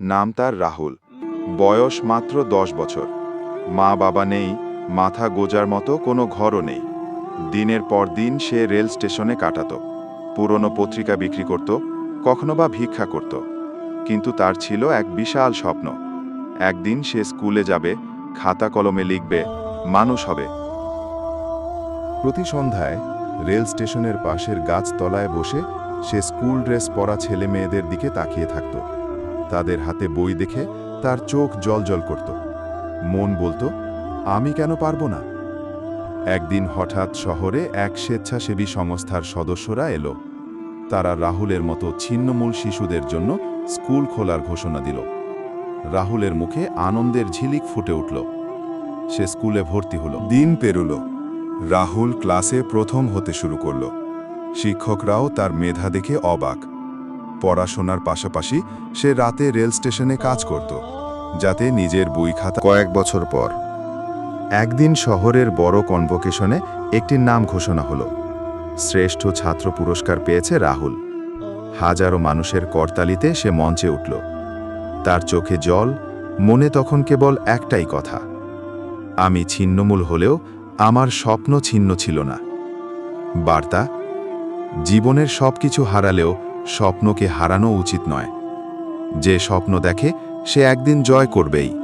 নাম তার রাহুল। বয়স মাত্র দশ বছর। মা বাবা নেই, মাথা গোজার মতো কোনো ঘরও নেই। দিনের পর দিন সে রেল স্টেশনে কাটাত। পুরনো পত্রিকা বিক্রি করত, কখনো বা ভিক্ষা করত। কিন্তু তার ছিল এক বিশাল স্বপ্ন। একদিন সে স্কুলে যাবে, খাতা কলমে লিখবে, মানুষ হবে। প্রতি সন্ধ্যায় রেল স্টেশনের পাশের গাছতলায় বসে সে স্কুল ড্রেস পরা ছেলে মেয়েদের দিকে তাকিয়ে থাকত। তাদের হাতে বই দেখে তার চোখ জলজল করত। মন বলতো, আমি কেন পারব না? একদিন হঠাৎ শহরে এক স্বেচ্ছাসেবী সংস্থার সদস্যরা এলো। তারা রাহুলের মতো ছিন্নমূল শিশুদের জন্য স্কুল খোলার ঘোষণা দিল। রাহুলের মুখে আনন্দের ঝিলিক ফুটে উঠল। সে স্কুলে ভর্তি হলো। দিন পেরুল। রাহুল ক্লাসে প্রথম হতে শুরু করল। শিক্ষকরাও তার মেধা দেখে অবাক। পড়াশোনার পাশাপাশি সে রাতে রেল স্টেশনে কাজ করত, যাতে নিজের বই খাতা কয়েক বছর পর। একদিন শহরের বড় কনভোকেশনে একটি নাম ঘোষণা হলো। শ্রেষ্ঠ ছাত্র পুরস্কার পেয়েছে রাহুল। হাজারো মানুষের করতালিতে সে মঞ্চে উঠল। তার চোখে জল, মনে তখন কেবল একটাই কথা। আমি ছিন্নমূল হলেও আমার স্বপ্ন ছিন্ন ছিল না। বার্তা, জীবনের সব কিছু হারালেও স্বপ্নকে হারানো উচিত নয়। যে স্বপ্ন দেখে সে একদিন জয় করবেই।